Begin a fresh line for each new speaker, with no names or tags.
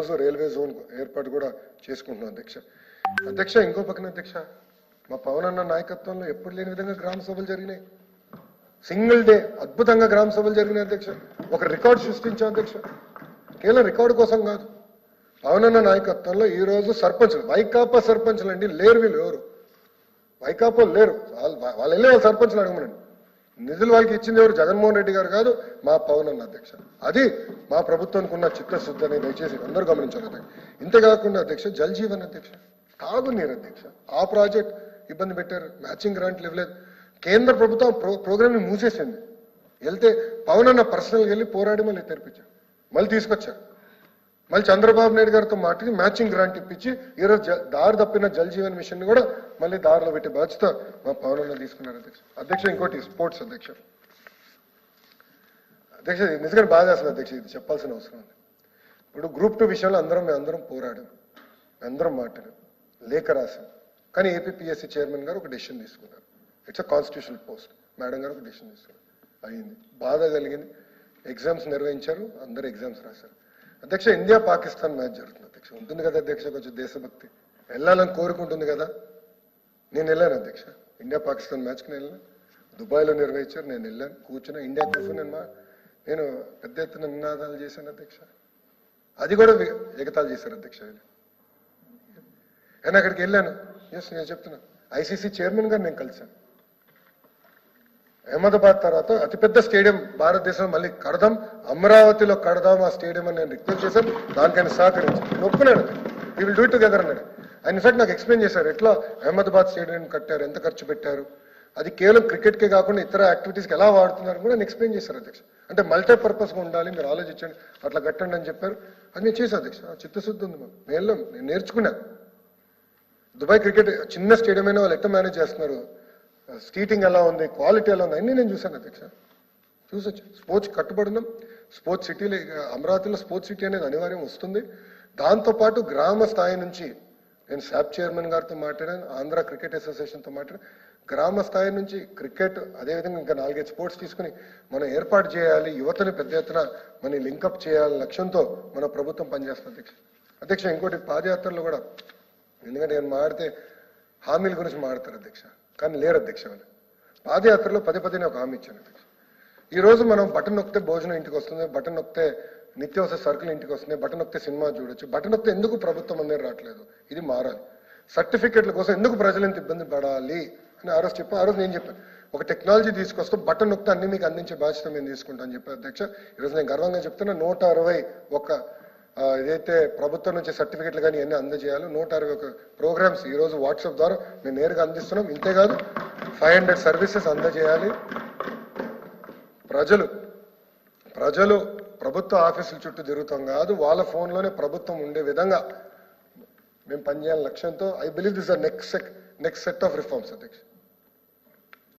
Railway zone ఏర్పాటు కూడా చేసుకుంటున్నాం అధ్యక్ష. అధ్యక్ష ఇంకో పక్కన అధ్యక్ష మా పవన్ అన్న నాయకత్వంలో ఎప్పుడు లేని విధంగా గ్రామ సభలు జరిగినాయి. సింగిల్ డే అద్భుతంగా గ్రామ సభలు జరిగినాయి అధ్యక్ష. ఒక రికార్డు సృష్టించాం అధ్యక్ష. కేవలం రికార్డు కోసం కాదు. పవన్ అన్న నాయకత్వంలో ఈ రోజు సర్పంచ్లు వైకాపా సర్పంచ్లు అండి లేరు వీళ్ళు ఎవరు? వైకాపా లేరు. వాళ్ళు వాళ్ళు వెళ్ళి వాళ్ళ సర్పంచ్లు అడగమనండి. నిధులు వాళ్ళకి ఇచ్చింది ఎవరు? జగన్మోహన్ రెడ్డి గారు కాదు మా పవన్ అన్న అధ్యక్ష. అది మా ప్రభుత్వానికి ఉన్న చిత్తశుద్ధి అనేది దయచేసి అందరూ గమనించాలి అధ్యక్ష ఇంతేకాకుండా అధ్యక్ష జల్ జీవన్ అధ్యక్ష తాగునీరు అధ్యక్ష ఆ ప్రాజెక్ట్ ఇబ్బంది పెట్టారు మ్యాచింగ్ గ్రాంట్లు ఇవ్వలేదు. కేంద్ర ప్రభుత్వం ప్రో ప్రోగ్రామ్ని మూసేసింది. వెళ్తే పవన్ అన్న పర్సనల్గా వెళ్ళి పోరాడి మళ్ళీ తెరిపించారు. మళ్ళీ తీసుకొచ్చారు. మళ్ళీ చంద్రబాబు నాయుడు గారితో మాట్లాడి మ్యాచింగ్ గ్రాంట్ ఇప్పించి ఈరోజు దారి తప్పిన జల్ జీవన్ మిషన్ కూడా మళ్ళీ దారిలో పెట్టే బాధ్యత మా పవన్ తీసుకున్నారు అధ్యక్ష. అధ్యక్ష ఇంకోటి స్పోర్ట్స్ అధ్యక్ష. అధ్యక్ష నిజంగా బాధ అసలు అధ్యక్ష ఇది చెప్పాల్సిన అవసరం ఉంది ఇప్పుడు గ్రూప్ టూ విషయంలో అందరం మేము అందరం పోరాడాం. అందరం మాట్లాడాం. లేఖ రాసాం కానీ ఏపీపీఎస్సీ చైర్మన్ గారు ఒక డెసిషన్ తీసుకున్నారు. It's a constitutional post. Madam గారు ఒక డెసిషన్ తీసుకున్నారు. అయింది. బాధ కలిగింది. ఎగ్జామ్స్ నిర్వహించారు. అందరు ఎగ్జామ్స్ రాశారు. అధ్యక్ష ఇండియా పాకిస్తాన్ మ్యాచ్ జరుగుతుంది అధ్యక్ష. ఉంటుంది కదా అధ్యక్ష కొంచెం దేశభక్తి. వెళ్ళాలని కోరుకుంటుంది కదా. నేను వెళ్ళాను అధ్యక్ష. ఇండియా పాకిస్తాన్ మ్యాచ్కి నేను వెళ్ళాను. దుబాయ్లో నిర్వహించారు నేను వెళ్ళాను. కూర్చున్నా. ఇండియా కోసం నేను మా నేను పెద్ద ఎత్తున నినాదాలు చేశాను అధ్యక్ష. అది కూడా ఎగతాలు చేశారు అధ్యక్ష. నేను అక్కడికి వెళ్ళాను. ఎస్ నేను చెప్తున్నా. ఐసీసీ చైర్మన్ గారు నేను కలిశాను. అహ్మదాబాద్ తర్వాత అతిపెద్ద స్టేడియం భారతదేశం మళ్ళీ కడదాం. అమరావతిలో కడదాం ఆ స్టేడియం అని నేను రిక్వెస్ట్ చేశాను. దానికి ఆయన సహకరించాను నేను ఒప్పుకున్నాడు వీ విల్ డూ టుగెదర్ అన్నాడు. ఆయన ఇన్ఫాక్ట్ నాకు ఎక్స్ప్లెయిన్ చేశారు. ఎట్లా అహ్మదాబాద్ స్టేడియం కట్టారు ఎంత ఖర్చు పెట్టారు. అది కేవలం క్రికెట్కే కాకుండా ఇతర యాక్టివిటీస్కి ఎలా వాడుతున్నారు కూడా నేను ఎక్స్ప్లెయిన్ చేశారు అధ్యక్ష. అంటే మల్టీ పర్పస్గా ఉండాలి మీరు ఆలోచించండి. అట్లా కట్టండి అని చెప్పారు. అది నేను చేశాను అధ్యక్ష. చిత్తశుద్ధి ఉంది మేము నేను వెళ్ళాం. నేను నేర్చుకున్నాను దుబాయ్ క్రికెట్ చిన్న స్టేడియం అయినా వాళ్ళు ఎట్లా మేనేజ్ చేస్తున్నారు? స్టీటింగ్ ఎలా ఉంది క్వాలిటీ ఎలా ఉంది అన్నీ నేను చూశాను అధ్యక్ష. చూసొచ్చు. స్పోర్ట్స్ కట్టుబడినాం స్పోర్ట్స్ సిటీలో అమరావతిలో స్పోర్ట్స్ సిటీ అనేది అనివార్యం వస్తుంది. దాంతోపాటు గ్రామ స్థాయి నుంచి నేను శాప్ చైర్మన్ గారితో మాట్లాడాను ఆంధ్ర క్రికెట్ అసోసియేషన్తో మాట్లాడాను. గ్రామ స్థాయి నుంచి క్రికెట్ అదేవిధంగా ఇంకా నాలుగైదు స్పోర్ట్స్ తీసుకుని మనం ఏర్పాటు చేయాలి యువతని పెద్ద ఎత్తున మనం లింకప్ చేయాలి లక్ష్యంతో మన ప్రభుత్వం పనిచేస్తుంది అధ్యక్ష. అధ్యక్ష ఇంకోటి పాదయాత్రలో కూడా ఎందుకంటే నేను మాడితే హామీల గురించి మాడతారు అధ్యక్ష. కానీ లేరు అధ్యక్ష వాళ్ళు. పాదయాత్రలో పదే పదే ఒక హామీ ఇచ్చాను అధ్యక్ష. ఈ రోజు మనం బటన్ నొక్కితే భోజనం ఇంటికి వస్తుంది బటన్ నొక్కితే నిత్యావసర సరుకులు ఇంటికి వస్తున్నాయి బటన్ నొక్కితే సినిమా చూడొచ్చు బటన్ నొక్కితే ఎందుకు ప్రభుత్వం అనేది రావట్లేదు? ఇది మారాలి. సర్టిఫికెట్ల కోసం ఎందుకు ప్రజలు ఇంత ఇబ్బంది పడాలి అని ఆ రోజు చెప్పాను ఆ రోజు నేను చెప్పాను ఒక టెక్నాలజీ తీసుకొస్తే బటన్ నొక్కితే అన్ని మీకు అందించే బాధ్యత మేము తీసుకుంటాను చెప్పాను అధ్యక్ష. ఈరోజు నేను గర్వంగా చెప్తున్నా నూట అరవై ఒక ఏదైతే ప్రభుత్వం నుంచి సర్టిఫికెట్లు కానీ అన్ని అందజేయాలో నూట అరవై ఒక ప్రోగ్రామ్స్ ఈరోజు వాట్సాప్ ద్వారా మేము నేరుగా అందిస్తున్నాం. ఇంతేకాదు ఫైవ్ హండ్రెడ్ సర్వీసెస్ అందజేయాలి. ప్రజలు ప్రజలు ప్రభుత్వ ఆఫీసుల చుట్టూ తిరుగుతాం కాదు వాళ్ళ ఫోన్లోనే ప్రభుత్వం ఉండే విధంగా మేము పనిచేయాలని లక్ష్యంతో I believe this are next next set of reforms అధ్యక్ష.